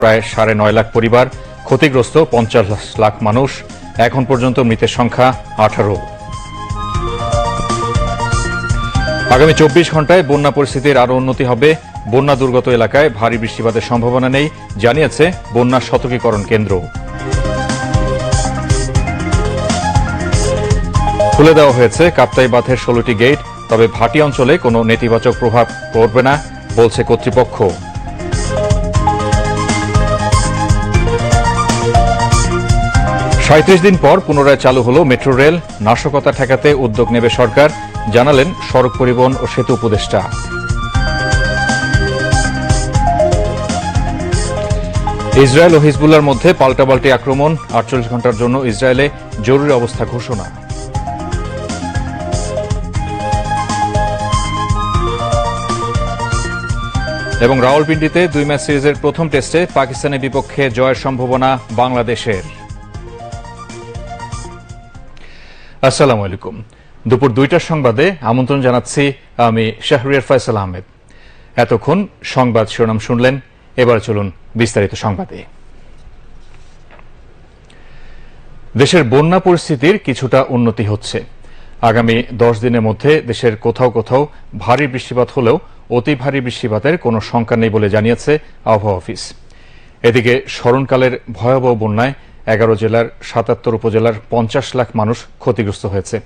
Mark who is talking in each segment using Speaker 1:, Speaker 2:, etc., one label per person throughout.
Speaker 1: প্রায় সাড়ে নয় লাখ পরিবার ক্ষতিগ্রস্ত, পঞ্চাশ লাখ মানুষ। এখন পর্যন্ত মৃতের সংখ্যা আঠারো। আগামী চব্বিশ ঘন্টায় বন্যা পরিস্থিতির আরও উন্নতি হবে। বন্যা দুর্গত এলাকায় ভারী বৃষ্টিপাতের সম্ভাবনা নেই, জানিয়েছে বন্যা সতর্কীকরণ কেন্দ্র। খুলে দেওয়া হয়েছে কাপ্তাই বাঁধের ষোলোটি গেট, তবে ভাটি অঞ্চলে কোনো নেতিবাচক প্রভাব পড়বে না, বলছে কর্তৃপক্ষ। সাঁত্রিশ দিন পর পুনরায় চালু হলো মেট্রো রেল। নাশকতা ঠেকাতে উদ্যোগ নেবে সরকার। জানালেন সড়ক পরিবহন ও সেতু উপদেষ্টা। ইসরায়েল ও হিজবুল্লার মধ্যে পাল্টাপাল্টি আক্রমণ। আটচল্লিশ ঘণ্টার জন্য ইসরায়েলে জরুরি অবস্থা ঘোষণা। এবং রাওয়ালপিন্ডিতে দুই ম্যাচ সিরিজের প্রথম টেস্টে পাকিস্তানের বিপক্ষে জয়ের সম্ভাবনা বাংলাদেশের। আসসালামু আলাইকুম। দুপুর দুইটার সংবাদে আমন্ত্রণ জানাচ্ছি আমি শাহরিয়ার ফয়সাল আহমেদ। এতক্ষণ সংবাদ শিরোনাম শুনলেন, এবার চলুন বিস্তারিত সংবাদে। দেশের বন্যা পরিস্থিতির কিছুটা উন্নতি হচ্ছে। আগামী দশ দিনের মধ্যে দেশের কোথাও কোথাও ভারী বৃষ্টিপাত হলেও অতি ভারী বৃষ্টিপাতের কোনো শঙ্কা নেই বলে জানিয়েছে আবহাওয়া অফিস। এদিকে স্মরণকালের ভয়াবহ বন্যায় এগারো জেলার সাতাত্তর উপজেলার পঞ্চাশ লাখ মানুষ ক্ষতিগ্রস্ত হয়েছে।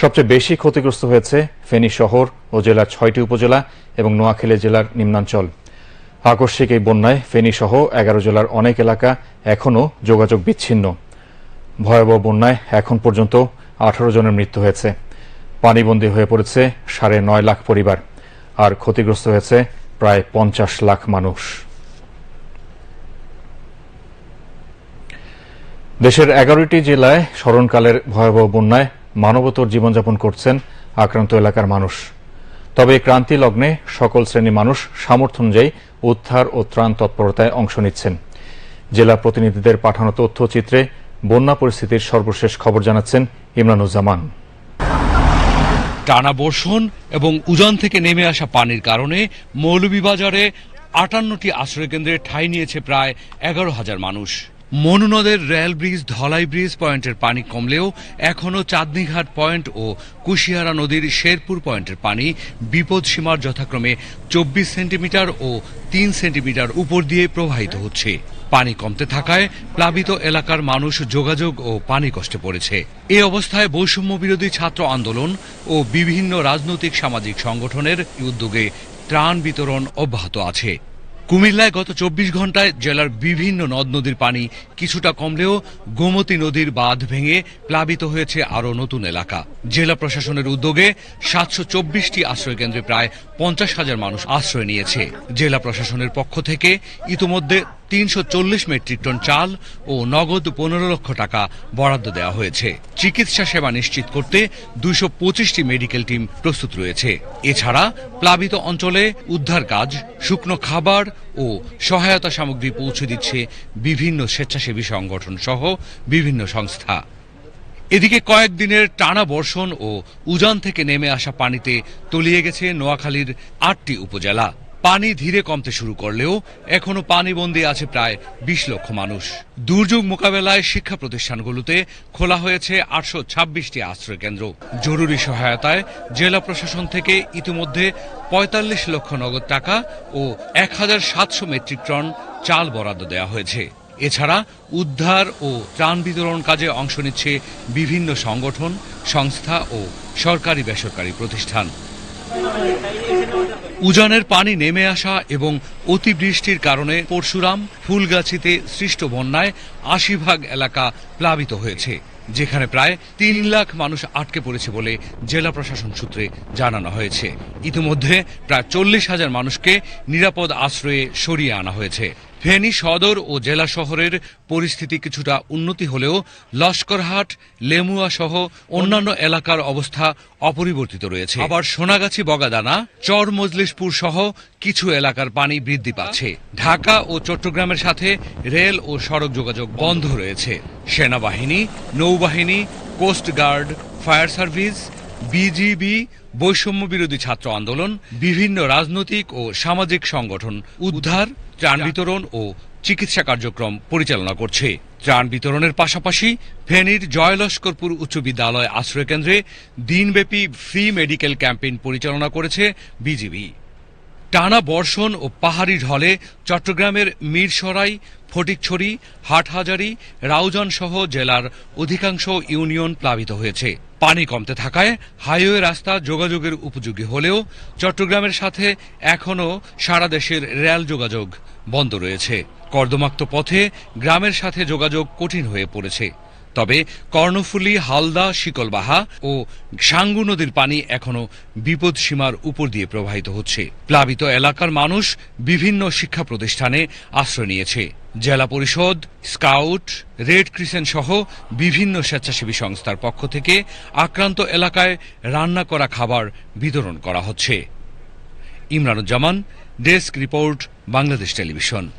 Speaker 1: সবচেয়ে বেশি ক্ষতিগ্রস্ত হয়েছে ফেনী শহর ও জেলার ছয়টি উপজেলা এবং নোয়াখালী জেলার নিম্নাঞ্চল। আকস্মিক এই বন্যায় ফেনী সহ এগারো জেলার অনেক এলাকা এখনও যোগাযোগ বিচ্ছিন্ন। ভয়াবহ বন্যায় এখন পর্যন্ত আঠারো জনের মৃত্যু হয়েছে। পানিবন্দী হয়ে পড়েছে সাড়ে নয় লাখ পরিবার। আর ক্ষতিগ্রস্ত হয়েছে প্রায় পঞ্চাশ লাখ মানুষ। দেশের এগারোটি জেলায় স্মরণকালের ভয়াবহ বন্যায় মানবতর জীবনযাপন করছেন আক্রান্ত এলাকার মানুষ। তবে ক্রান্তি লগ্নে সকল শ্রেণির মানুষ সামর্থ্য অনুযায়ী উদ্ধার ও ত্রাণ তৎপরতায় অংশ নিচ্ছেন। জেলা প্রতিনিধিদের পাঠানো তথ্যচিত্রে বন্যা পরিস্থিতির সর্বশেষ খবর জানাচ্ছেন ইমরানুজ্জামান।
Speaker 2: টানা বর্ষণ এবং উজান থেকে নেমে আসা পানির কারণে মৌলভীবাজারে আটান্নটি আশ্রয়কেন্দ্রে ঠাঁই নিয়েছে প্রায় এগারো হাজার মানুষ। মনু নদের রেল ব্রিজ, ধলাই ব্রিজ পয়েন্টের পানি কমলেও এখনও চাঁদনীঘাট পয়েন্ট ও কুশিয়ারা নদীর শেরপুর পয়েন্টের পানি বিপদ সীমার যথাক্রমে চব্বিশ সেন্টিমিটার ও তিন সেন্টিমিটার উপর দিয়ে প্রবাহিত হচ্ছে। পানি কমতে থাকায় প্লাবিত এলাকার মানুষ যোগাযোগ ও পানি কষ্টে পড়েছে। এ অবস্থায় বৈষম্য বিরোধী ছাত্র আন্দোলন ও বিভিন্ন রাজনৈতিক সামাজিক সংগঠনের উদ্যোগে ত্রাণ বিতরণ অব্যাহত আছে। কুমিল্লায় গত চব্বিশ ঘন্টায় জেলার বিভিন্ন নদ নদীর পানি কিছুটা কমলেও গোমতী নদীর বাঁধ ভেঙে প্লাবিত হয়েছে আরও নতুন এলাকা। জেলা প্রশাসনের উদ্যোগে সাতশো চব্বিশটি আশ্রয়কেন্দ্রে প্রায় পঞ্চাশ হাজার মানুষ আশ্রয় নিয়েছে। জেলা প্রশাসনের পক্ষ থেকে ইতোমধ্যে তিনশো চল্লিশ মেট্রিক টন চাল ও নগদ পনেরো লক্ষ টাকা বরাদ্দ দেওয়া হয়েছে। চিকিৎসা সেবা নিশ্চিত করতে দুইশো পঁচিশটি মেডিকেল টিম প্রস্তুত রয়েছে। এছাড়া প্লাবিত অঞ্চলে উদ্ধার কাজ, শুকনো খাবার ও সহায়তা সামগ্রী পৌঁছে দিচ্ছে বিভিন্ন স্বেচ্ছাসেবী সংগঠন সহ বিভিন্ন সংস্থা। এদিকে কয়েকদিনের টানা বর্ষণ ও উজান থেকে নেমে আসা পানিতে তলিয়ে গেছে নোয়াখালীর আটটি উপজেলা। পানি ধীরে কমতে শুরু করলেও এখনও পানিবন্দী আছে প্রায় বিশ লক্ষ মানুষ। দুর্যোগ মোকাবেলায় শিক্ষা প্রতিষ্ঠানগুলোতে খোলা হয়েছে আটশো ছাব্বিশটি আশ্রয়কেন্দ্র জরুরি সহায়তায় জেলা প্রশাসন থেকে ইতিমধ্যে পঁয়তাল্লিশ লক্ষ নগদ টাকা ও এক হাজার সাতশো মেট্রিক টন চাল বরাদ্দ দেওয়া হয়েছে। এছাড়া উদ্ধার ও ত্রাণ বিতরণ কাজে অংশ নিচ্ছে বিভিন্ন সংগঠন, সংস্থা ও সরকারি বেসরকারি প্রতিষ্ঠান। উজানের পানি নেমে আসা এবং অতিবৃষ্টির কারণে পরশুরাম ফুলগাছিতে সৃষ্ট বন্যায় আশি ভাগ এলাকা প্লাবিত হয়েছে, যেখানে প্রায় তিন লাখ মানুষ আটকে পড়েছে বলে জেলা প্রশাসন সূত্রে জানানো হয়েছে। ইতিমধ্যে প্রায় চল্লিশ হাজার মানুষকে নিরাপদ আশ্রয়ে সরিয়ে আনা হয়েছে। ফেনী সদর ও জেলা শহরের পরিস্থিতি কিছুটা উন্নতি হলেও লস্করহাট, লেমুয়া সহ অন্যান্য এলাকার অবস্থা অপরিবর্তিত রয়েছে। আবার সোনাগাছি বগাদানা, চর মজলিশপুর সহ কিছু এলাকার পানি বৃদ্ধি পাচ্ছে। ঢাকা ও চট্টগ্রামের সাথে রেল ও সড়ক যোগাযোগ বন্ধ রয়েছে। সেনাবাহিনী, নৌবাহিনী কোস্টগার্ড ফায়ার সার্ভিস, বিজিবি বৈষম্য বিরোধী ছাত্র আন্দোলন, বিভিন্ন রাজনৈতিক ও সামাজিক সংগঠন উদ্ধার ত্রাণ বিতরণ ও চিকিৎসা কার্যক্রম পরিচালনা করছে। ত্রাণ বিতরণের পাশাপাশি ফেনীর জয়লস্করপুর উচ্চ বিদ্যালয় আশ্রয়কেন্দ্রে দিনব্যাপী ফ্রি মেডিকেল ক্যাম্পেইন পরিচালনা করেছে বিজিবি। টানা বর্ষণ ও পাহাড়ি ঢলে চট্টগ্রামের মিরসরাই ফটিকছড়ি হাটহাজারি রাউজান সহ জেলার অধিকাংশ ইউনিয়ন প্লাবিত হয়েছে। পানি কমতে থাকায় হাইওয়ে রাস্তা যোগাযোগের উপযোগী হলেও চট্টগ্রামের সাথে এখনও সারা দেশের রেল যোগাযোগ বন্ধ রয়েছে। কর্দমাক্ত পথে গ্রামের সাথে যোগাযোগ কঠিন হয়ে পড়েছে। তবে কর্ণফুলী, হালদা, শিকলবাহা ও সাঙ্গু নদীর পানি এখনও বিপদসীমার উপর দিয়ে প্রবাহিত হচ্ছে। প্লাবিত এলাকার মানুষ বিভিন্ন শিক্ষা প্রতিষ্ঠানে আশ্রয় নিয়েছে। জেলা পরিষদ, স্কাউট, রেড ক্রিসেন্ট সহ বিভিন্ন স্বেচ্ছাসেবী সংস্থার পক্ষ থেকে আক্রান্ত এলাকায় রান্না করা খাবার বিতরণ করা হচ্ছে। Imranuzzaman, desk report, Bangladesh television.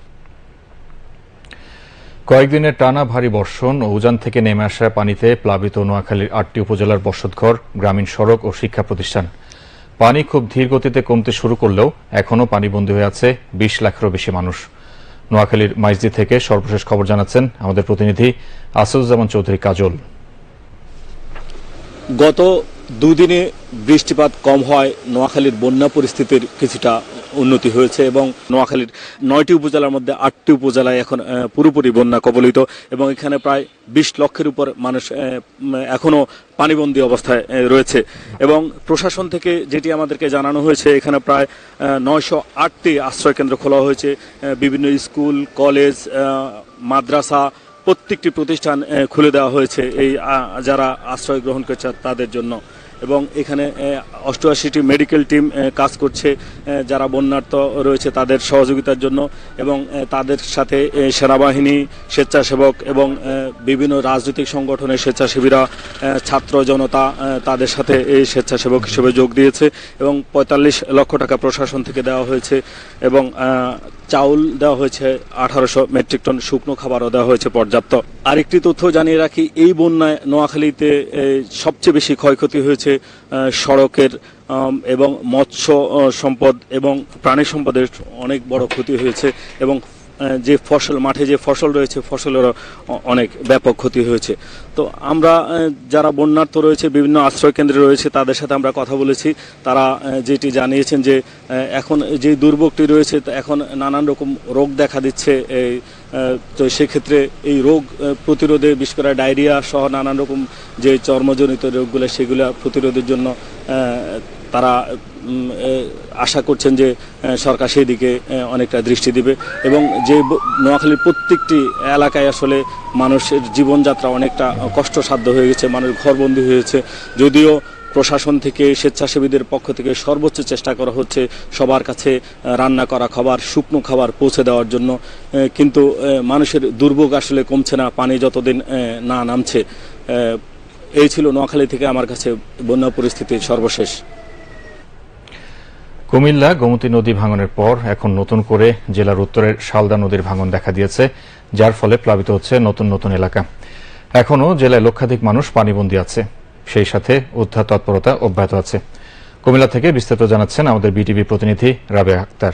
Speaker 1: কয়েকদিনের টানা ভারী বর্ষণ ও উজান থেকে নেমে আসা পানিতে প্লাবিত নোয়াখালীর আটটি উপজেলার বসতঘর, গ্রামীণ সড়ক ও শিক্ষা প্রতিষ্ঠান। পানি খুব ধীর গতিতে কমতে শুরু করলেও এখনও পানিবন্দী হয়ে আছে বিশ লাখেরও বেশি মানুষ। নোয়াখালীর মাইজদি থেকে সর্বশেষ খবর জানাচ্ছেন আমাদের প্রতিনিধি আসাদুজ্জামান চৌধুরী কাজল।
Speaker 3: গত দুদিনে বৃষ্টিপাত কম হয় নোয়াখালীর বন্যা পরিস্থিতির কিছুটা উন্নতি হয়েছে এবং নোয়াখালীর নয়টি উপজেলার মধ্যে আটটি উপজেলায় এখন পুরোপুরি বন্যা কবলিত এবং এখানে প্রায় বিশ লক্ষের উপর মানুষ আহ, উম, এখনও পানিবন্দী অবস্থায় রয়েছে। এবং প্রশাসন থেকে যেটি আমাদেরকে জানানো হয়েছে এখানে প্রায় নয়শো আটটি আশ্রয়কেন্দ্র খোলা হয়েছে বিভিন্ন স্কুল কলেজ মাদ্রাসা প্রত্যেকটি প্রতিষ্ঠান খুলে দেওয়া হয়েছে। এই যারা আশ্রয় গ্রহণ করছে তাদের জন্য। এবং এখানে অষ্টআশিটি মেডিকেল টিম কাজ করছে যারা বন্যার্ত রয়েছে তাদের সহযোগিতার জন্য এবং তাদের সাথে সেনাবাহিনী, স্বেচ্ছাসেবক এবং বিভিন্ন রাজনৈতিক সংগঠনের স্বেচ্ছাসেবীরা ছাত্র জনতা তাদের সাথে এই স্বেচ্ছাসেবক হিসেবে যোগ দিয়েছে এবং পঁয়তাল্লিশ লক্ষ টাকা প্রশাসন থেকে দেওয়া হয়েছে এবং চাউল দেওয়া হয়েছে, আঠারোশো মেট্রিক টন শুকনো খাবারও দেওয়া হয়েছে পর্যাপ্ত। আরেকটি তথ্য জানিয়ে রাখি, এই বন্যায় নোয়াখালীতে সবচেয়ে বেশি ক্ষয়ক্ষতি হয়েছে আহ, সড়কের এবং মৎস্য সম্পদ এবং প্রাণী সম্পদের অনেক বড় ক্ষতি হয়েছে এবং যে ফসল মাঠে যে ফসল রয়েছে ফসলেরও অনেক ব্যাপক ক্ষতি হয়েছে। তো আমরা যারা বন্যার্থ রয়েছে বিভিন্ন আশ্রয় কেন্দ্রে রয়েছে তাদের সাথে আমরা কথা বলেছি। তারা যেটি জানিয়েছেন যে এখন যে দুর্ভোগটি রয়েছে এখন নানান রকম রোগ দেখা দিচ্ছে এই তো সেক্ষেত্রে এই রোগ প্রতিরোধে, বিশেষ করে ডায়রিয়া সহ নানান রকম যে চর্মজনিত রোগগুলো, সেগুলো প্রতিরোধের জন্য তারা আশা করছেন যে সরকার সেই দিকে অনেকটা দৃষ্টি দিবে। এবং যে নোয়াখালীর প্রত্যেকটি এলাকায় আসলে মানুষের জীবনযাত্রা অনেকটা কষ্টসাধ্য হয়ে গেছে, মানুষ ঘরবন্দি হয়েছে। যদিও প্রশাসন থেকে স্বেচ্ছাসেবীদের পক্ষ থেকে সর্বোচ্চ চেষ্টা করা হচ্ছে সবার কাছে রান্না করা খাবার, শুকনো খাবার পৌঁছে দেওয়ার জন্য। কিন্তু মানুষের দুর্ভোগ আসলে কমছে না, পানি যতদিন না নামছে। এই ছিল নোয়াখালী থেকে আমার কাছে বন্যা পরিস্থিতির সর্বশেষ।
Speaker 1: কুমিল্লা গোমতী নদী ভাঙনের পর এখন নতুন করে জেলার উত্তরের শালদা নদীর ভাঙন দেখা দিয়েছে, যার ফলে প্লাবিত হচ্ছে নতুন নতুন এলাকা। এখনও জেলায় লক্ষাধিক মানুষ পানিবন্দী আছে। সেই সাথে উদ্ধার তৎপরতা অব্যাহত আছে। কুমিল্লা থেকে বিস্তারিত জানাচ্ছেন আমাদের বিটিভি প্রতিনিধি রাবে আক্তার।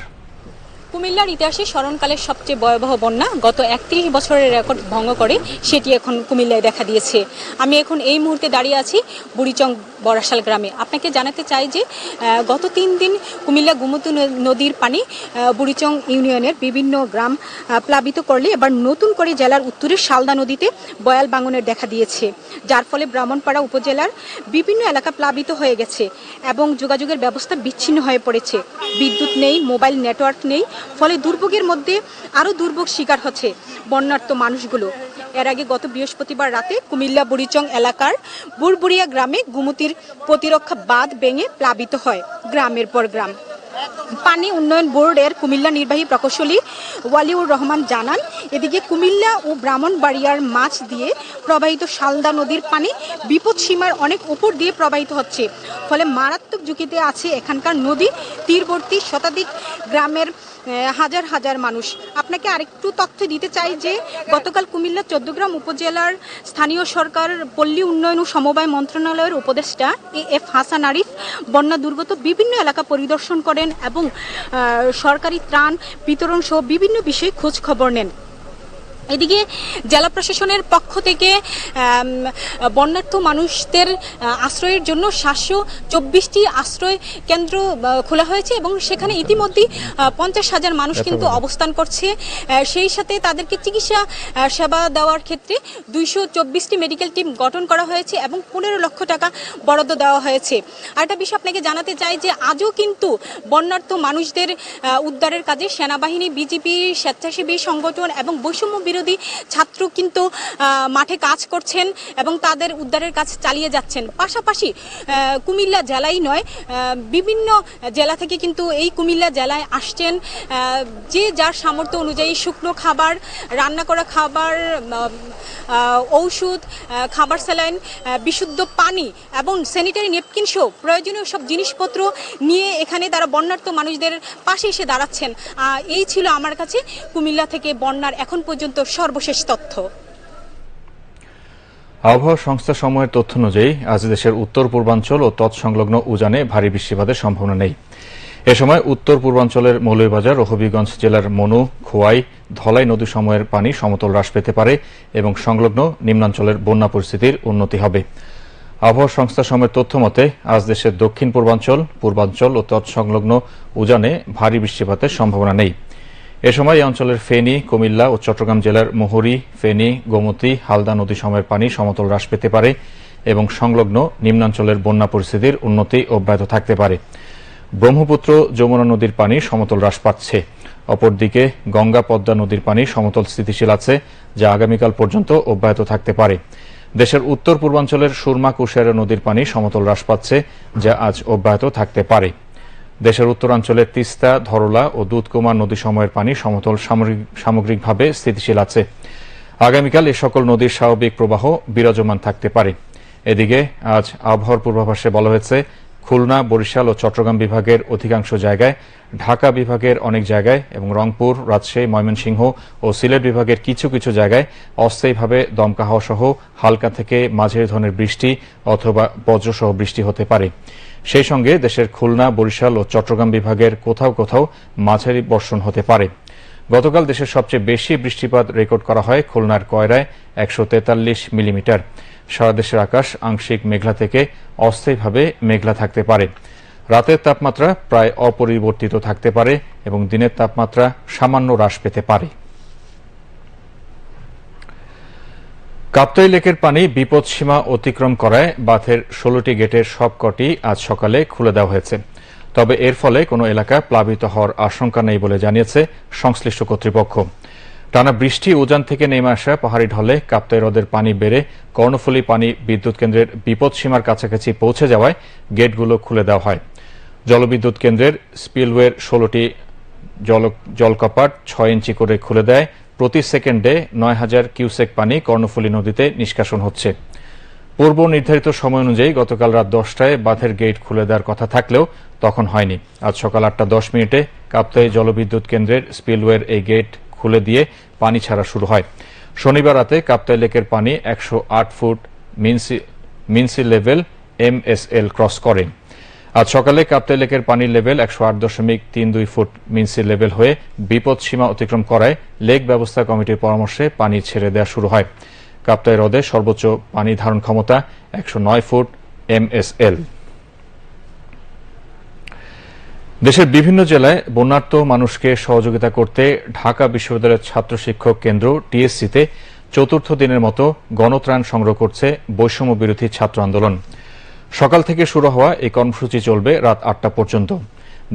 Speaker 4: কুমিল্লার ইতিহাসে স্মরণকালের সবচেয়ে ভয়াবহ বন্যা গত একত্রিশ বছরের রেকর্ড ভঙ্গ করে, সেটি এখন কুমিল্লায় দেখা দিয়েছে। আমি এখন এই মুহূর্তে দাঁড়িয়ে আছি বুড়িচং বরাশাল গ্রামে। আপনাকে জানাতে চাই যে গত তিন দিন কুমিল্লা গুমতু নদীর পানি বুড়িচং ইউনিয়নের বিভিন্ন গ্রাম প্লাবিত করলে এবার নতুন করে জেলার উত্তরের শালদা নদীতে বয়াল বাঙনের দেখা দিয়েছে। যার ফলে ব্রাহ্মণপাড়া উপজেলার বিভিন্ন এলাকা প্লাবিত হয়ে গেছে এবং যোগাযোগের ব্যবস্থা বিচ্ছিন্ন হয়ে পড়েছে। বিদ্যুৎ নেই, মোবাইল নেটওয়ার্ক নেই ফলে দুর্ভোগের মধ্যে আরও দুর্ভোগ শিকার হচ্ছে বন্যার্ত মানুষগুলো। এর আগে গত বৃহস্পতিবার রাতে কুমিল্লা বুড়িচং এলাকার বুড়বুড়িয়া গ্রামে গুমতির প্রতিরক্ষা বাঁধ ভেঙে প্লাবিত হয় গ্রামের পর গ্রাম। পানি উন্নয়ন বোর্ডের কুমিল্লা নির্বাহী প্রকৌশলী ওয়ালিউর রহমান জানান, এদিকে কুমিল্লা ও ব্রাহ্মণবাড়িয়ার মাছ দিয়ে প্রবাহিত শালদা নদীর পানি বিপদ সীমার অনেক উপর দিয়ে প্রবাহিত হচ্ছে। ফলে মারাত্মক ঝুঁকিতে আছে এখানকার নদী তীরবর্তী শতাধিক গ্রামের হাজার হাজার মানুষ। আপনাকে আরেকটু তথ্য দিতে চাই যে, গতকাল কুমিল্লা চোদ্দগ্রাম উপজেলার স্থানীয় সরকার পল্লী উন্নয়ন ও সমবায় মন্ত্রণালয়ের উপদেষ্টা এ এফ হাসান আরিফ বন্যা দুর্গত বিভিন্ন এলাকা পরিদর্শন করেন এবং সরকারি ত্রাণ বিতরণ সহ বিভিন্ন বিষয়ে খোঁজ খবর নেন। এদিকে জেলা প্রশাসনের পক্ষ থেকে বন্যার্থ মানুষদের আশ্রয়ের জন্য সাতশো চব্বিশটি আশ্রয় কেন্দ্র খোলা হয়েছে এবং সেখানে ইতিমধ্যেই পঞ্চাশ হাজার মানুষ কিন্তু অবস্থান করছে। সেই সাথে তাদেরকে চিকিৎসা সেবা দেওয়ার ক্ষেত্রে দুইশো চব্বিশটি মেডিকেল টিম গঠন করা হয়েছে এবং পনেরো লক্ষ টাকা বরাদ্দ দেওয়া হয়েছে। আর একটা বিষয় আপনাকে জানাতে চাই যে আজও কিন্তু বন্যার্থ মানুষদের উদ্ধারের কাজে সেনাবাহিনী বিজেপি স্বেচ্ছাসেবী সংগঠন এবং বৈষম্য বিরোধী ছাত্র কিন্তু মাঠে কাজ করছেন এবং তাদের উদ্ধারের কাজ চালিয়ে যাচ্ছেন। পাশাপাশি কুমিল্লা জেলাই নয় বিভিন্ন জেলা থেকে কিন্তু এই কুমিল্লা জেলায় আসছেন। যে যার সামর্থ্য অনুযায়ী শুকনো খাবার, রান্না করা খাবার ঔষধ খাবার স্যালাইন বিশুদ্ধ পানি এবং স্যানিটারি নেপকিন সহ প্রয়োজনীয় সব জিনিসপত্র নিয়ে এখানে তারা বন্যার্থ মানুষদের পাশে এসে দাঁড়াচ্ছেন। এই ছিল আমার কাছে কুমিল্লা থেকে বন্যার এখন পর্যন্ত সর্বশেষ তথ্য।
Speaker 1: আবহাওয়া সংস্থা সময়ের তথ্য অনুযায়ী, আজ দেশের উত্তর পূর্বাঞ্চল ও তৎসংলগ্ন উজানে ভারী বৃষ্টিপাতের সম্ভাবনা নেই। এ সময় উত্তর পূর্বাঞ্চলের মৌলভীবাজার ও হবিগঞ্জ জেলার মনু, খোয়াই, ধলাই নদী সময়ের পানি সমতল হ্রাস পেতে পারে এবং সংলগ্ন নিম্নাঞ্চলের বন্যা পরিস্থিতির উন্নতি হবে। আবহাওয়া সংস্থা সময়ের তথ্য মতে, আজ দেশের দক্ষিণ পূর্বাঞ্চল পূর্বাঞ্চল ও তৎসংলগ্ন উজানে ভারী বৃষ্টিপাতের সম্ভাবনা নেই। এ সময় এই অঞ্চলের ফেনী, কুমিল্লা ও চট্টগ্রাম জেলার মোহরী, ফেনী, গোমতী, হালদা নদী সময়ের পানি সমতল হ্রাস পেতে পারে এবং সংলগ্ন নিম্নাঞ্চলের বন্যা পরিস্থিতির উন্নতি অব্যাহত থাকতে পারে। ব্রহ্মপুত্র যমুনা নদীর পানি সমতল হ্রাস পাচ্ছে। অপরদিকে গঙ্গা পদ্মা নদীর পানি সমতল স্থিতিশীল আছে, যা আগামীকাল পর্যন্ত অব্যাহত থাকতে পারে। দেশের উত্তর পূর্বাঞ্চলের সুরমা কুশিয়ারা নদীর পানি সমতল হ্রাস পাচ্ছে, যা আজ অব্যাহত থাকতে পারে। দেশের উত্তরাঞ্চলের তিস্তা, ধরলা ও দুধকুমার নদী সময়ের পানি সমতল সামগ্রিকভাবে স্থিতিশীল আছে। আগামীকাল এ সকল নদীর স্বাভাবিক প্রবাহ বিরাজমান থাকতে পারে। এদিকে আজ আবহাওয়ার পূর্বাভাসে বলা হয়েছে, খুলনা, বরিশাল ও চট্টগ্রাম বিভাগের অধিকাংশ জায়গায়, ঢাকা বিভাগের অনেক জায়গায় এবং রংপুর, রাজশাহী, ময়মনসিংহ ও সিলেট বিভাগের কিছু কিছু জায়গায় অস্থায়ীভাবে দমকা হাওয়া সহ হালকা থেকে মাঝারি ধরনের বৃষ্টি অথবা বজ্রসহ বৃষ্টি হতে পারে। সেই সঙ্গে দেশের খুলনা, বরিশাল ও চট্টগ্রাম বিভাগের কোথাও কোথাও মাঝারি বর্ষণ হতে পারে। গতকাল দেশের সবচেয়ে বেশি বৃষ্টিপাত রেকর্ড করা হয় খুলনার কয়রায় একশো তেতাল্লিশ মিলিমিটার। সারা দেশের আকাশ আংশিক মেঘলা থেকে অস্থায়ীভাবে মেঘলা থাকতে পারে। রাতের তাপমাত্রা প্রায় অপরিবর্তিত থাকতে পারে এবং দিনের তাপমাত্রা সামান্য হ্রাস পেতে পারে। কাপ্তাই লেকের পানি বিপদসীমা অতিক্রম করায় বাঁধের ষোলোটি গেটের সবকটি আজ সকালে খুলে দেওয়া হয়েছে। তবে এর ফলে কোনো এলাকা প্লাবিত হওয়ার আশঙ্কা নেই বলে জানিয়েছে সংশ্লিষ্ট কর্তৃপক্ষ। টানা বৃষ্টি উজান থেকে নেমে আসা পাহাড়ি ঢলে কাপ্তাই হ্রদের পানি বেড়ে কর্ণফুলী পানি বিদ্যুৎ কেন্দ্রের বিপদসীমার কাছাকাছি পৌঁছে যাওয়ায় গেটগুলো খুলে দেওয়া হয়। জলবিদ্যুৎ কেন্দ্রের স্পিলওয়ের ষোলোটি জল জলকপাট ছয় ইঞ্চি করে খুলে দেয় প্রতি সেকেন্ডে নয় হাজার কিউসেক পানি কর্ণফুলী নদীতে নিষ্কাশন হচ্ছে। পূর্ব নির্ধারিত সময় অনুযায়ী গতকাল রাত দশটায় বাঁধের গেট খুলে দেওয়ার কথা থাকলেও তখন হয়নি। আজ সকাল আটটা দশ মিনিটে কাপ্তাই জলবিদ্যুৎ কেন্দ্রের স্পিলওয়ের এই গেট খুলে দিয়ে পানি ছাড়া শুরু হয়। শনিবার রাতে কাপ্তাই লেকের পানি একশো আট foot mean sea mean sea level MSL cross করে। আজ সকালে কাপ্তাই লেকের পানির লেভেল একশো আট দশমিক তিন দুই ফুট মিনসি লেভেল হয়ে বিপদ সীমা অতিক্রম করায় লেক ব্যবস্থা কমিটির পরামর্শে পানি ছেড়ে দেওয়া শুরু হয়। কাপ্তাই হ্রদে সর্বোচ্চ পানি ধারণ ক্ষমতা একশো নয় ফুট এমএসএল দেশের বিভিন্ন জেলায় বন্যার্থ মানুষকে সহযোগিতা করতে ঢাকা বিশ্ববিদ্যালয়ের ছাত্র শিক্ষক কেন্দ্র টিএসসিতে চতুর্থ দিনের মতো গণত্রাণ সংগ্রহ করছে বৈষম্য বিরোধী ছাত্র আন্দোলন। সকাল থেকে শুরু হওয়া এই কর্মসূচি চলবে রাত আটটা পর্যন্ত।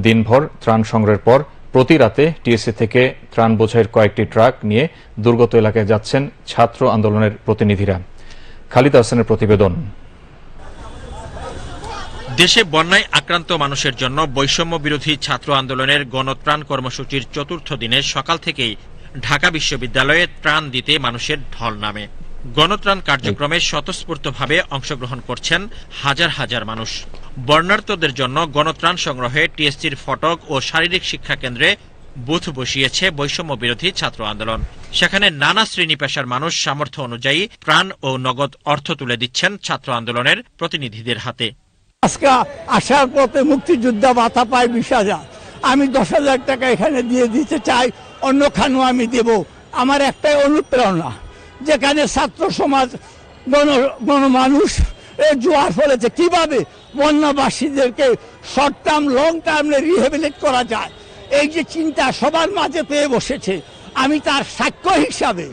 Speaker 1: দিনভর ত্রাণ সংগ্রহের পর প্রতি রাতে টিএসসি থেকে ত্রাণ বোঝাইয়ের কয়েকটি ট্রাক নিয়ে দুর্গত এলাকায় যাচ্ছেন ছাত্র আন্দোলনের প্রতিনিধিরা। খালিদ হাসানের প্রতিবেদন।
Speaker 5: দেশে বন্যায় আক্রান্ত মানুষের জন্য বৈষম্য বিরোধী ছাত্র আন্দোলনের গণত্রাণ কর্মসূচির চতুর্থ দিনে সকাল থেকেই ঢাকা বিশ্ববিদ্যালয়ে ত্রাণ দিতে মানুষের ঢল নামে। গণত্রাণ কার্যক্রমে স্বতঃস্ফূর্তভাবে অংশগ্রহণ করছেন হাজার হাজার মানুষ। বর্ণার্থদের জন্য গণত্রাণ সংগ্রহে টিএসসির ফটক ও শারীরিক শিক্ষা কেন্দ্রে বুথ বসিয়েছে বৈষম্য বিরোধী ছাত্র আন্দোলন। সেখানে নানা শ্রেণি পেশার মানুষ সামর্থ্য অনুযায়ী প্রাণ ও নগদ অর্থ তুলে দিচ্ছেন ছাত্র আন্দোলনের প্রতিনিধিদের হাতে।
Speaker 6: আজকে আসার পথে মুক্তিযোদ্ধা ভাতা পায় বিশ হাজার। আমি দশ হাজার টাকা এখানে দিয়ে দিতে চাই অন্য খানও আমি দেব। আমার একটাই অনুপ্রেরণা। যেখানে ছাত্র সমাজ, গণ, গণমানুষ জোয়ার ফলেছে। কীভাবে বন্যাবাসীদেরকে শর্ট টার্ম লং টার্মে রিহেবিলিট করা যায়? এই যে চিন্তা সবার মাঝে পেয়ে বসেছে। আমি তার সাক্ষ্য হিসাবে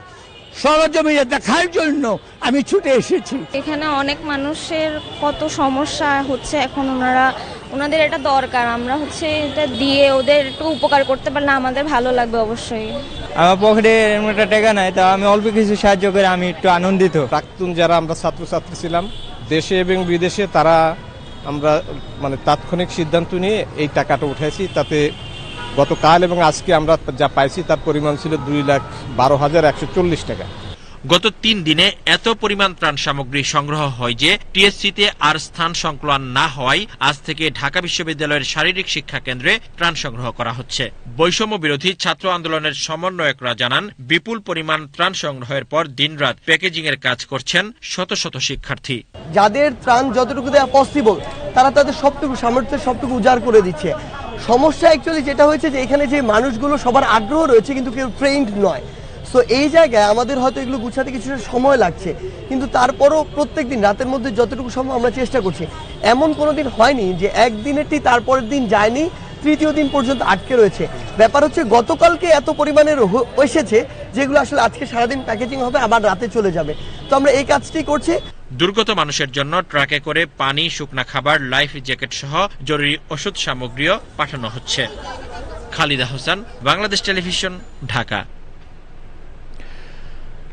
Speaker 6: সরজমিনে দেখার জন্য আমি ছুটে এসেছি।
Speaker 7: এখানে অনেক মানুষের কত সমস্যা হচ্ছে এখন ওনারা ওনাদের এটা দরকার। আমরা হচ্ছে এটা দিয়ে ওদের একটু উপকার করতে পারলে আমাদের ভালো লাগবে অবশ্যই।
Speaker 8: আমার পকেটে একটা টাকা নাই তা আমি অল্প কিছু সাহায্য করে আমি একটু আনন্দিত।
Speaker 9: প্রাক্তন যারা আমরা ছাত্রছাত্রী ছিলাম দেশে এবং বিদেশে তারা আমরা মানে তাৎক্ষণিক সিদ্ধান্ত নিয়ে এই টাকাটা উঠেছি তাতে গতকাল এবং আজকে আমরা যা পাইছি তার পরিমাণ ছিল দুই লাখ বারো হাজার একশো চল্লিশ টাকা।
Speaker 5: গত তিন দিনে এত পরিমাণ ত্রাণ সামগ্রী সংগ্রহ হয় যে টিএসসিতে আর স্থান সংকুলান না হওয়ায় আজ থেকে ঢাকা বিশ্ববিদ্যালয়ের শারীরিক শিক্ষা কেন্দ্রে ত্রাণ সংগ্রহ করা হচ্ছে। বৈষম্য বিরোধী ছাত্র আন্দোলনের সমন্বয়করা জানান বিপুল পরিমাণ ত্রাণ সংগ্রহের পর দিনরাত প্যাকেজিং এর কাজ করছেন শত শত শিক্ষার্থী।
Speaker 10: যাদের ত্রাণ যতটুকু দেওয়া পসিবল তারা তাদের সবটুকু সামর্থ্যের সবটুকু উজাড় করে দিচ্ছে। সমস্যা অ্যাকচুয়ালি যেটা হয়েছে যে এখানে যে মানুষগুলো সবার আগ্রহ রয়েছে কিন্তু কেউ ট্রেন্ড নয়। সো এই জায়গায় আমাদের হয়তো এগুলো গুছাতে কিছুটা সময় লাগছে। কিন্তু তারপরও প্রত্যেক দিন, রাতের মধ্যে যতটুকু সম্ভব আমরা চেষ্টা করছি। এমন কোনো দিন হয়নি যে একদিনেরটি তারপরের দিন যায়নি, তৃতীয় দিন পর্যন্ত আটকে রয়েছে। ব্যাপার হচ্ছে, গতকালকে এত পরিমাণের হ- এসেছে যেগুলো আসলে আজকে সারাদিন প্যাকেজিং হবে, আবার রাতে চলে যাবে। তো আমরা এই কাজটি করছি।
Speaker 5: দুর্গত মানুষের জন্য ট্রাকে করে পানি, শুকনা খাবার, লাইফ জ্যাকেট সহ জরুরি ওষুধ সামগ্রীও পাঠানো হচ্ছে। খালিদা হোসেন, বাংলাদেশ টেলিভিশন, ঢাকা।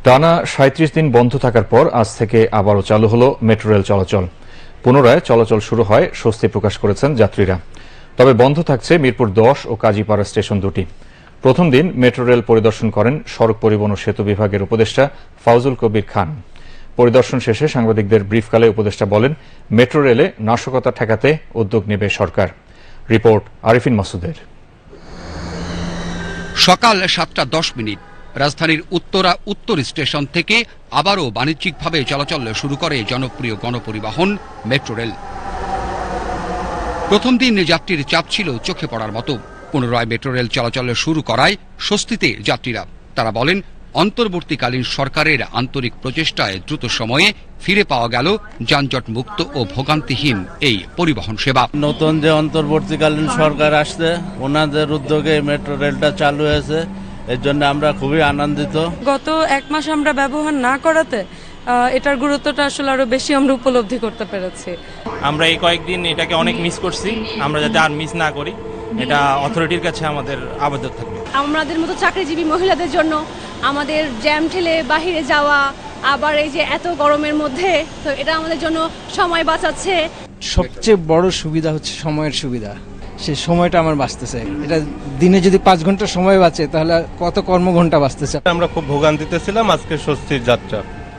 Speaker 1: টানা সাঁত্রিশ দিন বন্ধ থাকার পর আজ থেকে আবারও চালু হলো মেট্রো রেল চলাচল। পুনরায় চলাচল শুরু হয়, স্বস্তি প্রকাশ করেছেন যাত্রীরা। তবে বন্ধ থাকছে মিরপুর দশ ও কাজীপাড়া স্টেশন দুটি। প্রথম দিন মেট্রো রেল পরিদর্শন করেন সড়ক পরিবহন ও সেতু বিভাগের উপদেষ্টা ফাউজুল কবির খান। পরিদর্শন শেষে সাংবাদিকদের ব্রিফকালে উপদেষ্টা বলেন, মেট্রো রেলে নাশকতা ঠেকাতে উদ্যোগ নেবে সরকার। রিপোর্ট আরিফিন মাসুদের।
Speaker 11: সকাল সাতটা দশ মিনিট, রাজধানীর উত্তরা উত্তর স্টেশন থেকে আবারও বাণিজ্যিকভাবে চলাচল শুরু করে জনপ্রিয় গণপরিবহন, মেট্রো রেল। প্রথম দিন যাত্রীর চাপ ছিল চোখে পড়ার মতো। পুনরায় মেট্রো রেল চলাচল শুরু করায় স্বস্তিতে যাত্রীরা। তারা বলেন অন্তর্বর্তীকালীন সরকারের আন্তরিক প্রচেষ্টায় দ্রুত সময়ে ফিরে পাওয়া গেল যানজট মুক্ত ও ভোগান্তিহীন এই পরিবহন সেবা।
Speaker 8: নতুন যে অন্তর্বর্তীকালীন সরকার আসছে ওনাদের উদ্যোগে মেট্রো রেলটা চালু হয়েছে এর জন্য আমরা খুবই আনন্দিত।
Speaker 7: গত এক মাস আমরা ব্যবহার না করাতে এটার গুরুত্বটা আসলে আরও বেশি আমরা উপলব্ধি করতে পেরেছি।
Speaker 8: আমরা এই কয়েকদিন এটাকে অনেক মিস করছি আমরা যাতে আর মিস না করি। এটা অথরিটির কাছে আমাদের আবেদন থাকবে।
Speaker 12: আমাদের মতো চাকরিজীবী মহিলাদের জন্য আমাদের জ্যাম ঠেলে বাহিরে যাওয়া আবার এই যে এত গরমের মধ্যে তো এটা আমাদের জন্য সময় বাঁচাচ্ছে।
Speaker 8: সবচেয়ে বড় সুবিধা হচ্ছে সময়ের সুবিধা। সেই সময়টা আমার বাঁচতেছে। এটা দিনে যদি পাঁচ ঘণ্টা সময় বাঁচে তাহলে কত কর্মঘন্টা বাঁচতেছে?
Speaker 9: আমরা খুব ভোগান্তিতে ছিলাম আজকে স্বস্তির যাত্রা।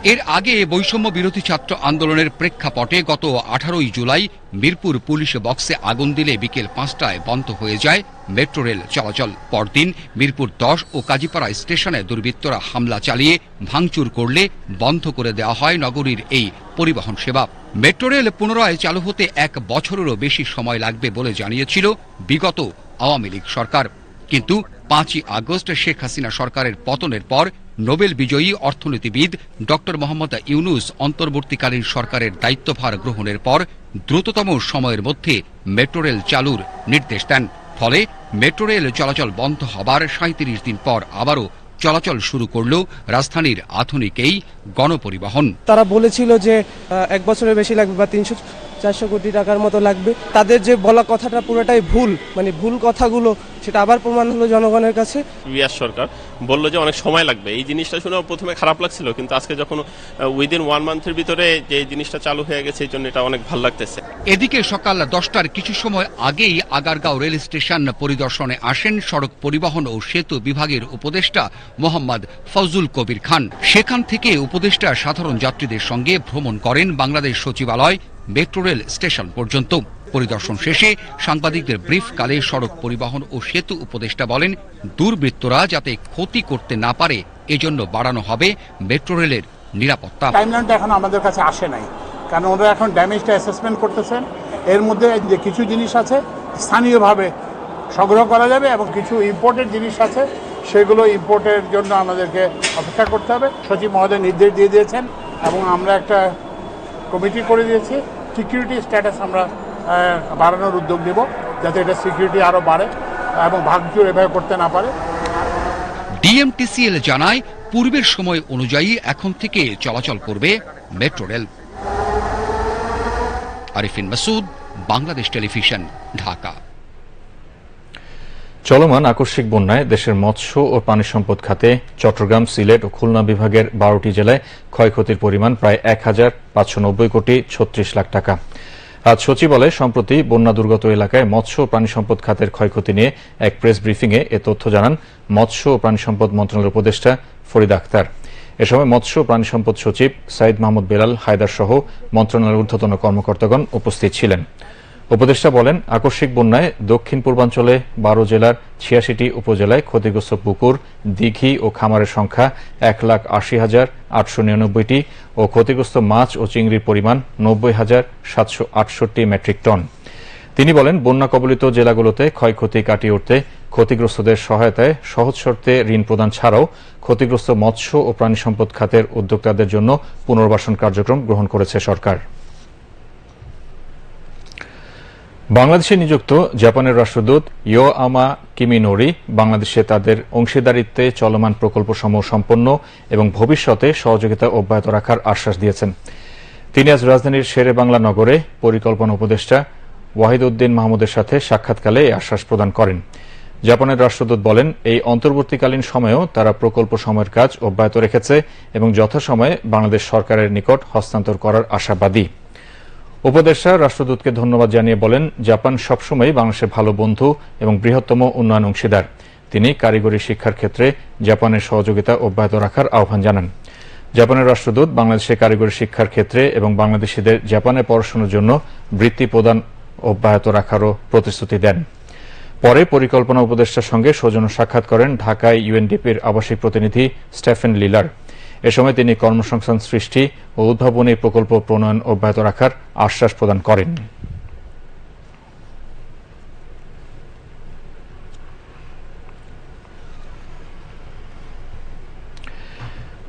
Speaker 11: এর আগে বৈষম্য বিরোধী ছাত্র আন্দোলনের প্রেক্ষাপটে গত আঠারোই জুলাই মিরপুর পুলিশ বক্সে আগুন দিলে বিকেল পাঁচটায় বন্ধ হয়ে যায় মেট্রো রেল চলাচল। পরদিন মিরপুর দশ ও কাজীপাড়া স্টেশনে দুর্বৃত্তরা হামলা চালিয়ে ভাঙচুর করলে বন্ধ করে দেওয়া হয় নগরীর এই পরিবহন সেবা। মেট্রো রেল পুনরায় চালু হতে এক বছরেরও বেশি সময় লাগবে বলে জানিয়েছিল বিগত আওয়ামী লীগ সরকার। কিন্তু পাঁচই আগস্ট শেখ হাসিনা সরকারের পতনের পর নোবেল বিজয়ী অর্থনীতিবিদ ডক্টর মোহাম্মদ ইউনুস অন্তর্বর্তীকালীন সরকারের দায়িত্বভার গ্রহণের পর দ্রুততম সময়ের মধ্যে মেট্রো রেল চালুর নির্দেশ দেন। ফলে মেট্রো রেল চলাচল বন্ধ হবার সাঁত্রিশ দিন পর আবারও চলাচল শুরু করল রাজধানীর আধুনিক এই গণপরিবহন।
Speaker 8: তারা বলেছিল যে এক বছরের বেশি লাগবে বা তিনশো চারশো কোটি টাকার মতো লাগবে। তাদের যে বলা কথাটা পুরোটাই ভুল মানে ভুল কথাগুলো সেটা আবার প্রমাণ হলো জনগণের কাছে।
Speaker 9: রিয়াজ সরকার বলল যে অনেক সময় লাগবে। এই জিনিসটা শুনে প্রথমে খারাপ লাগছিল কিন্তু আজকে যখন উইদিন ওয়ান মান্থের ভিতরে যে এই জিনিসটা চালু হয়ে গেছে এই জন্য এটা অনেক ভালো লাগতেছে।
Speaker 11: এদিকে সকাল দশটার কিছু সময় আগেই আগারগাঁও রেল স্টেশন পরিদর্শনে আসেন সড়ক পরিবহন ও সেতু বিভাগের উপদেষ্টা মোহাম্মদ ফজলুল কবির খান। সেখান থেকে উপদেষ্টা সাধারণ যাত্রীদের সঙ্গে ভ্রমণ করেন বাংলাদেশ সচিবালয় মেট্রো রেল স্টেশন পর্যন্ত। পরিদর্শন শেষে সাংবাদিকদের ব্রিফ কালে সড়ক পরিবহন ও সেতু উপদেষ্টা বলেন, দুর্বৃত্তরা যাতে ক্ষতি করতে না পারে, এজন্য বাড়ানো হবে মেট্রো রেলের নিরাপত্তা।
Speaker 6: টাইমলাইনটা এখন আমাদের কাছে আসে নাই। কারণ ওরা এখন ড্যামেজটা অ্যাসেসমেন্ট করতেছেন। এর মধ্যে যে কিছু জিনিস আছে, স্থানীয়ভাবে সংগ্রহ করা যাবে এবং কিছু ইম্পোর্টেড জিনিস আছে,
Speaker 13: সেগুলো ইম্পোর্টের জন্য আমাদেরকে অপেক্ষা করতে হবে। সচিব মহোদয় নির্দেশ দিয়ে দিয়েছেন এবং আমরা একটা কমিটি করে দিয়েছি। সিকিউরিটি স্ট্যাটাস আমরা বাড়ানোর উদ্যোগ নেব যাতে এটা সিকিউরিটি আরও বাড়ে এবং ভাঙচুর এভাবে করতে না পারে।
Speaker 2: ডিএমটিসিএল জানায়, পূর্বের সময় অনুযায়ী এখন থেকে চলাচল করবে metro rail. Arifin Masud, Bangladesh television, Dhaka.
Speaker 1: চলমান আকস্মিক বন্যায় দেশের মৎস্য ও পানি সম্পদ খাতে চট্টগ্রাম, সিলেট ও খুলনা বিভাগের বারোটি জেলায় ক্ষয়ক্ষতির পরিমাণ প্রায় এক হাজার পাঁচশো নব্বই কোটি ছত্রিশ লাখ টাকা। আজ সচিবালয়ে সম্প্রতি বন্যা দুর্গত এলাকায় মৎস্য ও প্রাণী সম্পদ খাতের ক্ষয়ক্ষতি নিয়ে এক প্রেস ব্রিফিংয়ে এ তথ্য জানান মৎস্য ও প্রাণী সম্পদ মন্ত্রণালয়ের উপদেষ্টা ফরিদ আক্তার এ সময় মৎস্য ও প্রাণী সম্পদ সচিব সাইদ মাহমুদ বেলাল হায়দার সহ মন্ত্রণালয়ের ঊর্ধ্বতন কর্মকর্তাগণ উপস্থিত ছিলেন। উপদেষ্টা বলেন, আকস্মিক বন্যায় দক্ষিণ পূর্বাঞ্চলে বারো জেলার ছিয়াশিটি উপজেলায় ক্ষতিগ্রস্ত পুকুর, দিঘি ও খামারের সংখ্যা এক লাখ আশি হাজার আটশো নিরানব্বইটি ও ক্ষতিগ্রস্ত মাছ ও চিংড়ির পরিমাণ নব্বই হাজার সাতশো আটষট্টি মেট্রিক টন। তিনি বলেন, বন্যা কবলিত জেলাগুলোতে ক্ষয়ক্ষতি কাটিয়ে উঠতে ক্ষতিগ্রস্তদের সহায়তায় সহজ শর্তে ঋণ প্রদান ছাড়াও ক্ষতিগ্রস্ত মৎস্য ও প্রাণী সম্পদ খাতের উদ্যোক্তাদের জন্য পুনর্বাসন কার্যক্রম গ্রহণ করেছে সরকার। বাংলাদেশে নিযুক্ত জাপানের রাষ্ট্রদূত ইয়ো আমা কিমিনোরি বাংলাদেশে তাদের অংশীদারিত্বে চলমান প্রকল্পসমূহ সম্পন্ন এবং ভবিষ্যতে সহযোগিতা অব্যাহত রাখার আশ্বাস দিয়েছেন। তিনি আজ রাজধানীর শেরে বাংলা নগরে পরিকল্পনা উপদেষ্টা ওয়াহিদ উদ্দিন মাহমুদের সাথে সাক্ষাৎকালে এই আশ্বাস প্রদান করেন। জাপানের রাষ্ট্রদূত বলেন, এই অন্তর্বর্তীকালীন সময়েও তারা প্রকল্প সময়ের কাজ অব্যাহত রেখেছে এবং যথাসময়ে বাংলাদেশ সরকারের নিকট হস্তান্তর করার আশাবাদী। উপদেষ্টা রাষ্ট্রদূতকে ধন্যবাদ জানিয়ে বলেন, জাপান সবসময় বাংলাদেশের ভালো বন্ধু এবং বৃহত্তম উন্নয়ন অংশীদার। তিনি কারিগরি শিক্ষার ক্ষেত্রে জাপানের সহযোগিতা অব্যাহত রাখার আহ্বান জানান। জাপানের রাষ্ট্রদূত বাংলাদেশে কারিগরি শিক্ষার ক্ষেত্রে এবং বাংলাদেশিদের জাপানে পড়াশোনার জন্য বৃত্তি প্রদান অব্যাহত রাখারও প্রতিশ্রুতি দেন। পরে পরিকল্পনা উপদেষ্টার সঙ্গে সৌজন্য সাক্ষাৎ করেন ঢাকায় ইউএনডিপির আবাসিক প্রতিনিধি স্টেফেন লিলার। এ সময় তিনি কর্মসংস্থান সৃষ্টি ও উদ্ভাবনী প্রকল্প প্রণয়ন অব্যাহত রাখার আশ্বাস প্রদান করেন।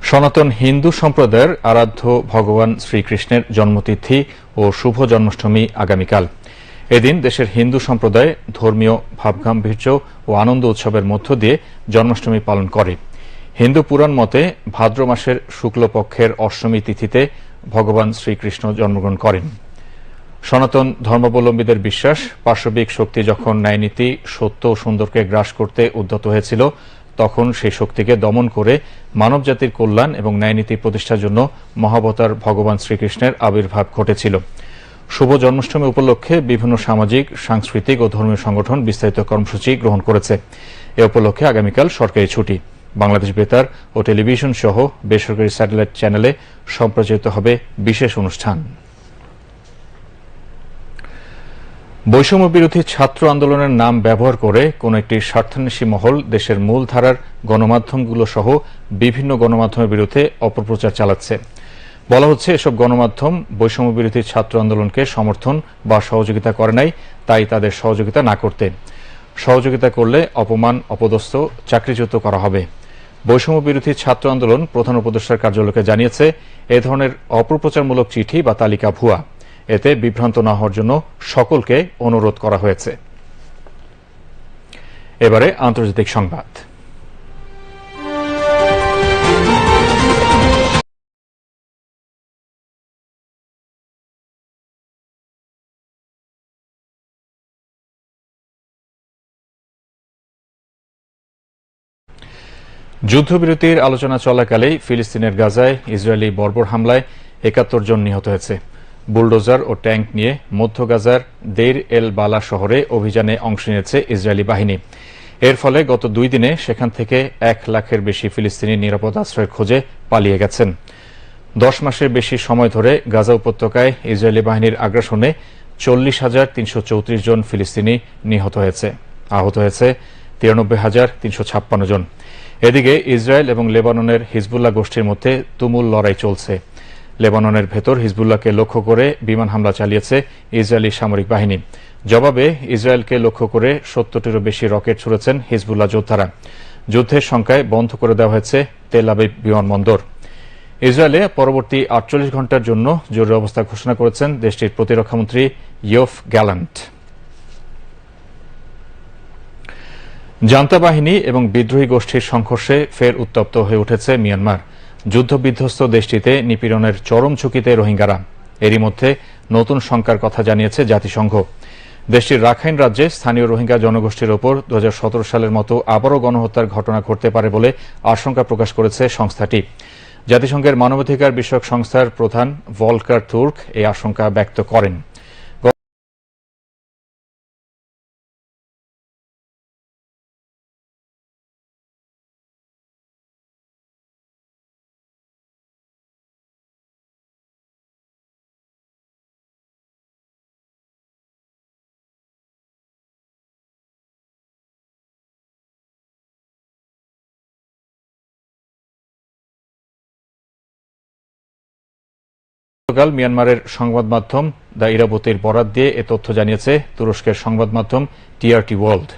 Speaker 1: সনাতন হিন্দু সম্প্রদায়ের আরাধ্য ভগবান শ্রীকৃষ্ণের জন্মতিথি ও শুভ জন্মাষ্টমী আগামীকাল। এদিন দেশের হিন্দু সম্প্রদায় ধর্মীয় ভাবগাম্ভীর্য ও আনন্দ উৎসবের মধ্য দিয়ে জন্মাষ্টমী পালন করে। হিন্দু পুরাণ মতে ভাদ্র মাসের শুক্লপক্ষের অষ্টমী তিথিতে ভগবান শ্রীকৃষ্ণ জন্মগ্রহণ করেন। সনাতন ধর্মাবলম্বীদের বিশ্বাস পাশবিক শক্তি যখন ন্যায়নীতি, সত্য ও সুন্দরকে গ্রাস করতে উদ্যত হয়েছিল, তখন সেই শক্তিকে দমন করে মানবজাতির কল্যাণ এবং ন্যায়নীতি প্রতিষ্ঠার জন্য মহাবতার ভগবান শ্রীকৃষ্ণের আবির্ভাব ঘটেছিল। শুভ জন্মাষ্টমী উপলক্ষে বিভিন্ন সামাজিক, সাংস্কৃতিক ও ধর্মীয় সংগঠন বিস্তারিত কর্মসূচি গ্রহণ করেছে। এ উপলক্ষে আগামীকাল সরকারি ছুটি। বাংলাদেশ বেতার ও টেলিভিশন সহ বেসরকারি স্যাটেলাইট চ্যানেলে সম্প্রচারিত হবে বিশেষ অনুষ্ঠান। বৈষম্য বিরোধী ছাত্র আন্দোলনের নাম ব্যবহার করে কোন একটি স্বার্থান্বেষী মহল দেশের মূলধারার গণমাধ্যমগুলো সহ বিভিন্ন গণমাধ্যমের বিরুদ্ধে অপপ্রচার চালাচ্ছে। বলা হচ্ছে, এসব গণমাধ্যম বৈষম্য বিরোধী ছাত্র আন্দোলনকে সমর্থন বা সহযোগিতা করে নাই, তাই তাদের সহযোগিতা না করতে। সহযোগিতা করলে অপমান, অপদস্থ, চাকরিচ্যুত করা হবে। বৈষম্য বিরোধী ছাত্র আন্দোলন প্রধান উপদেষ্টার কার্যালয়কে জানিয়েছে, এ ধরনের অপপ্রচারমূলক চিঠি বা তালিকা ভুয়া। এতে বিভ্রান্ত না হওয়ার জন্য সকলকে অনুরোধ করা হয়েছে। এবারে আন্তর্জাতিক সংবাদ। যুদ্ধবিরতির আলোচনা চলাকালেই ফিলিস্তিনের গাজায় ইসরায়েলি বর্বর হামলায় একাত্তর জন নিহত হয়েছে। বুলডোজার ও ট্যাঙ্ক নিয়ে মধ্য গাজার দের এল বালা শহরে অভিযানে অংশ নিয়েছে ইসরায়েলি বাহিনী। এর ফলে গত দুই দিনে সেখান থেকে এক লাখের বেশি ফিলিস্তিনি নিরাপদ আশ্রয়ের খোঁজে পালিয়ে গেছেন। দশ মাসের বেশি সময় ধরে গাজা উপত্যকায় ইসরায়েলি বাহিনীর আগ্রাসনে চল্লিশ হাজার তিনশো চৌত্রিশ জন ফিলিস্তিনি নিহত হয়েছে। আহত হয়েছে তিরানব্বই হাজার তিনশো ছাপ্পান্ন জন। এদিকে ইসরায়েল এবং লেবাননের হিজবুল্লাহ গোষ্ঠীর মধ্যে তুমুল লড়াই চলছে। লেবাননের ভেতর হিজবুল্লাহকে লক্ষ্য করে বিমান হামলা চালিয়েছে ইসরায়েলি সামরিক বাহিনী। জবাবে ইসরায়েলকে লক্ষ্য করে সত্তরটিরও বেশি রকেট ছুড়েছেন হিজবুল্লাহ যোদ্ধারা। যুদ্ধের সংখ্যায় বন্ধ করে দেওয়া হয়েছে তেল আবিব বিমানবন্দর। ইসরায়েলে পরবর্তী আটচল্লিশ ঘণ্টার জন্য জরুরি অবস্থা ঘোষণা করেছেন দেশটির প্রতিরক্ষামন্ত্রী ইয়ফ গ্যালান্ট। জান্তা বাহিনী এবং বিদ্রোহী গোষ্ঠীর সংঘর্ষে ফের উত্তপ্ত হয়ে উঠেছে মিয়ানমার। যুদ্ধবিধ্বস্ত দেশটিতে নিপীড়নের চরম ঝুঁকিতে রোহিঙ্গারা। এরই মধ্যে নতুন শঙ্কার কথা জানিয়েছে জাতিসংঘ। দেশটির রাখাইন রাজ্যে স্থানীয় রোহিঙ্গা জনগোষ্ঠীর ওপর দু হাজার সতেরো সালের মতো আবারও গণহত্যার ঘটনা ঘটতে পারে বলে আশঙ্কা প্রকাশ করেছে সংস্থাটি। জাতিসংঘের মানবাধিকার বিষয়ক সংস্থার প্রধান ভলকার তুর্ক এই আশঙ্কা ব্যক্ত করেন। গতকাল মিয়ানমারের সংবাদ মাধ্যম দ্য ইরাবতের বরাদ দিয়ে এ তথ্য জানিয়েছে তুরস্কের সংবাদ মাধ্যম টিআরটি ওয়ার্ল্ড।